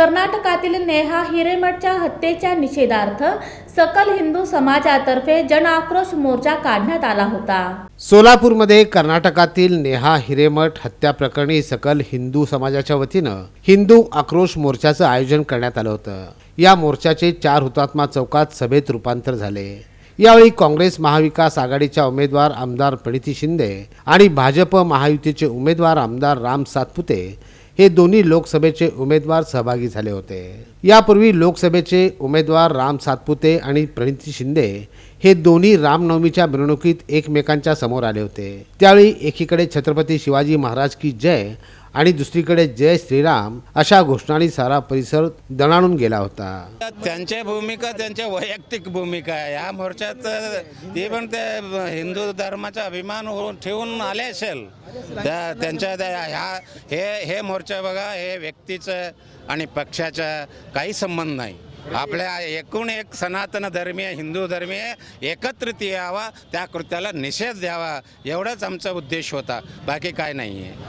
कर्नाटकातील नेहा हिरेमठच्या हत्येच्या निषेधार्थ सकल हिंदू समाजातर्फे जन आक्रोश मोर्चा काढण्यात आला होता. सोलापूरमध्ये कर्नाटकातील नेहा हिरेमठ हत्या प्रकरणी सकल हिंदू समाजाच्या वतीनं हिंदू आक्रोश मोर्चाचं आयोजन करण्यात आलं होतं. या मोर्चाचे चार हुतात्मा चौकात सभेत रूपांतर झाले. यावेळी काँग्रेस महाविकास आघाडीच्या उमेदवार आमदार प्रणिती शिंदे आणि भाजप महायुतीचे उमेदवार आमदार राम सातपुते हे दोन्ही लोकसभेचे उमेदवार सहभागी झाले होते. यापूर्वी लोकसभेचे उमेदवार राम सातपुते आणि प्रणिती शिंदे हे दोन्ही रामनवमीच्या मिरवणुकीत एकमेकांच्या समोर आले होते. त्यावेळी एकीकडे छत्रपती शिवाजी महाराज की जय आणि दुसरीकडे जय श्रीराम अशा घोषणाने सारा परिसर दणाणून गेला होता. त्यांच्या भूमिका त्यांच्या वैयक्तिक भूमिका आहे या मोर्चात ते पण ते हिंदू धर्माचा अभिमान होऊन ठेवून आले असेल. त्या त्यांच्या ह्या हे हे मोर्चा बघा हे व्यक्तीचं आणि पक्षाचा काही संबंध नाही. आपल्या एकूण एक सनातन धर्मीय हिंदू धर्मीय एकत्रित यावा त्या कृत्याला निषेध द्यावा एवढाच आमचा उद्देश होता. बाकी काय नाही आहे